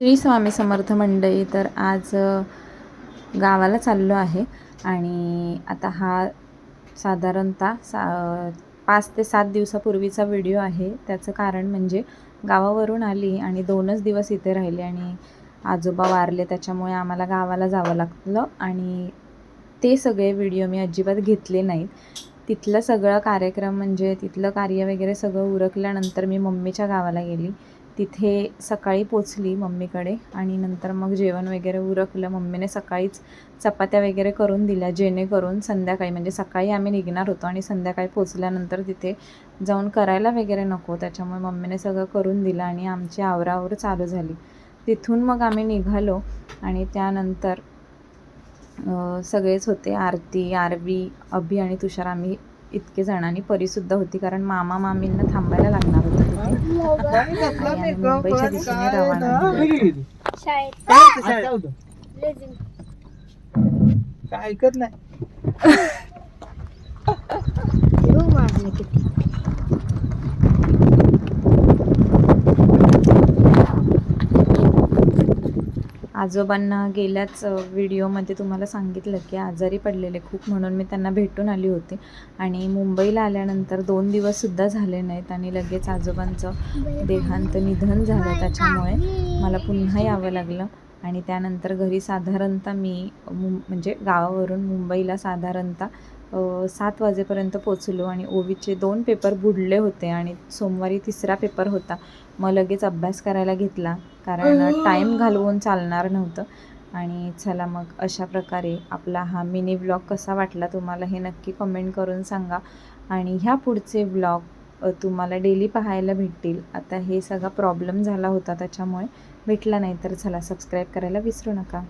श्री स्वामी समर्थ मंडळी तर आज गावाला चाललो आहे आणि आता हा साधारणतः सा पाच ते सात दिवसापूर्वीचा व्हिडिओ आहे. त्याचं कारण म्हणजे गावावरून आली आणि दोनच दिवस इथे राहिले आणि आजोबा वारले त्याच्यामुळे आम्हाला गावाला जावं लागलं आणि ते सगळे व्हिडिओ मी अजिबात घेतले नाहीत. तिथलं सगळं कार्यक्रम म्हणजे तिथलं कार्य वगैरे सगळं उरकल्यानंतर मी मम्मीच्या गावाला गेली. तिथे सकाळी पोचली मम्मीकडे आणि नंतर मग जेवण वगैरे उरकलं. मम्मीने सकाळीच चपात्या वगैरे करून दिल्या जेणेकरून संध्याकाळी म्हणजे सकाळी आम्ही निघणार होतो आणि संध्याकाळी पोचल्यानंतर तिथे जाऊन करायला वगैरे नको. त्याच्यामुळे मम्मीने सगळं करून दिलं आणि आमची आवरावर चालू झाली. तिथून मग आम्ही निघालो आणि त्यानंतर सगळेच होते. आरती आरवी अभि आणि तुषार. आम्ही इतके जणांनी परीसुद्धा होती कारण मामा मामींना थांबायला लागणार होतं. दिशेने रवाना. शाळेत काय होतं लेझिम काय ऐकत नाही किती आजोबांना गेल्याच व्हिडिओमध्ये तुम्हाला सांगितलं की आजारी पडलेले खूप म्हणून मी त्यांना भेटून आली होती. आणि मुंबईला आल्यानंतर दोन दिवससुद्धा झाले नाहीत आणि लगेच आजोबांचं देहांत निधन झालं त्याच्यामुळे मला पुन्हा यावं लागलं. आणि त्यानंतर घरी साधारणतः मी मुं म्हणजे गावावरून मुंबईला साधारणतः सात वाजेपर्यंत पोचलो आणि ओवीचे दोन पेपर बुडले होते आणि सोमवारी तिसरा पेपर होता. मग लगेच अभ्यास करायला घेतला. कारण टाईम घालवून चालणार नव्हतं. आणि चला मग अशा प्रकारे आपला हा मिनी व्लॉग कसा वाटला तुम्हाला हे नक्की कमेंट करून सांगा. आणि ह्या पुढचे व्लॉग तुम्हाला डेली पाहायला भेटतील. आता हे सगळा प्रॉब्लेम झाला होता त्याच्यामुळे. भेटला नाही तर चला सबस्क्राईब करायला विसरू नका.